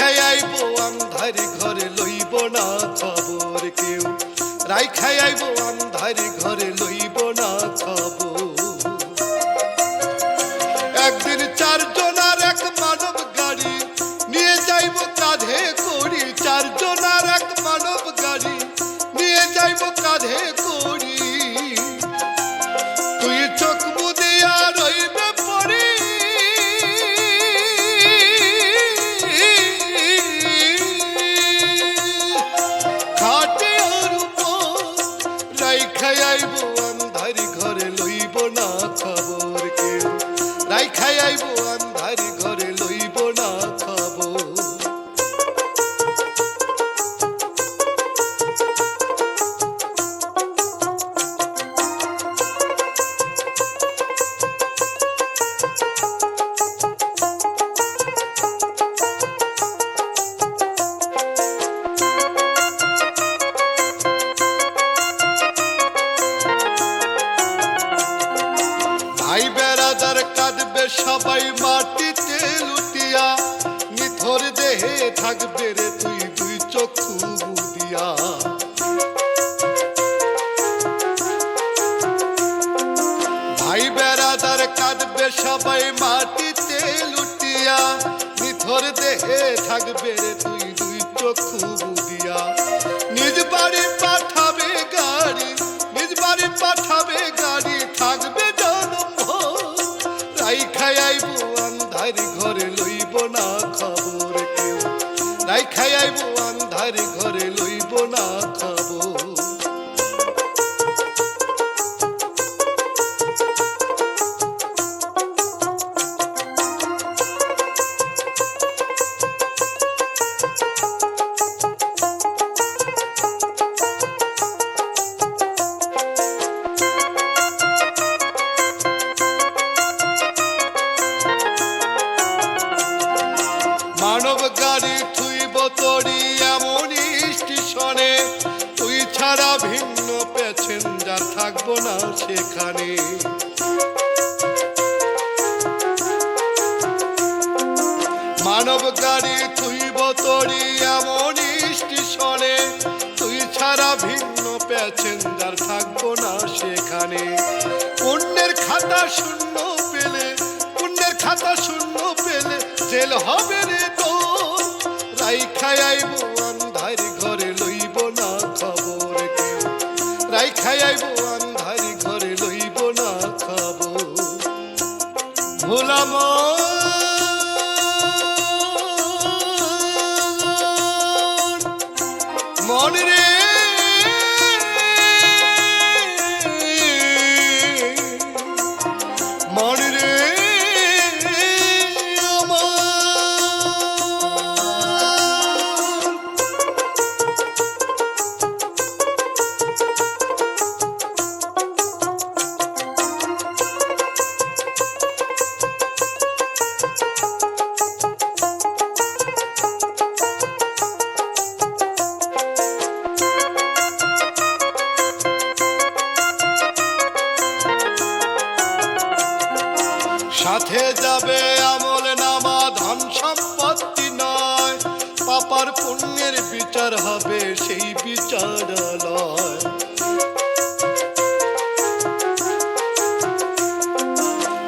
রাইখাইব আন্ধারি ঘরে লইব না খবর কেউ। রাইখাইব আন্ধারি ঘরে লইব না খবর। রাইখাই আইব। সবাই মাটিতে লুটিয়া, নিথর দেহে থাকবে রে তুই, দুই চক্ষু বুদিয়া। ভাই বেড়াদার কাঁদবে, সবাই মাটিতে লুটিয়া, নিথর দেহে থাকবে রে তুই, দুই চক্ষু বুদিয়া। নিজ বাড়ি পাঠাবে গাড়ি, নিজ বাড়ি পাঠাবে গাড়ি আন্ধারি লইব না খবর মানব গাড়ি থুইব তরি এমন স্টেশনে তুই ছাড়া ভিন্ন প্যাসেঞ্জার থাকব না সেখানে। মানব গাড়ি থুইব তরি এমন স্টেশনে তুই ছাড়া ভিন্ন প্যাসেঞ্জার থাকব না সেখানে। পুণ্যের খাতা শূন্য পেলে, পুণ্যের খাতা শূন্য পেলে জেল হবে রে তো রাই খাই সাথে যাবে আমল নামা, ধন সম্পত্তি নয়। পাপার পুণ্যের বিচার হবে সেই বিচারালয়।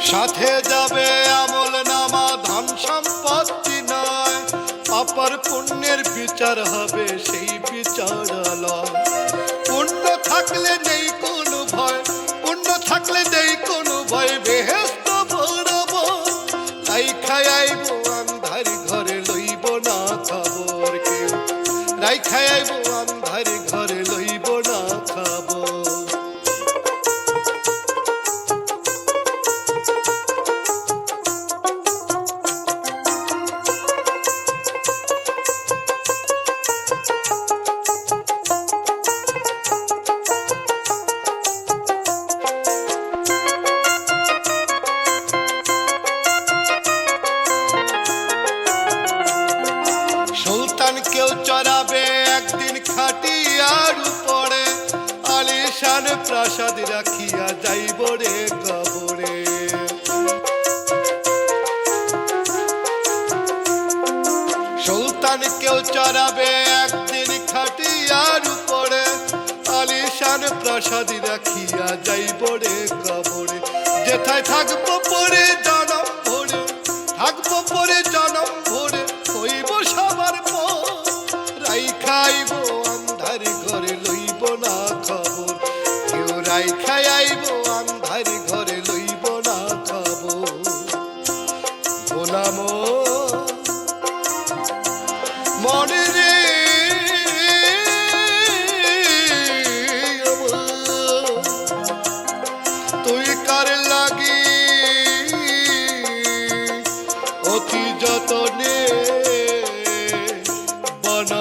সাথে যাবে আমল নামা, ধন সম্পত্তি নয়। পাপার পুণ্যের বিচার হবে সেই বিচারালয়। পুণ্য থাকলে নেই কোনো ভয়, পুণ্য থাকলে নেই কোনো খাটিয়ার উপরে আলিশান প্রাসাদ রাখিয়া যাইব রে কবরে। সুলতান কেউ চড়াবে একদিন খাটিয়ার উপরে, আলিশান প্রাসাদ রাখিয়া যাইব রে কবরে। যেথায় থাকব পরে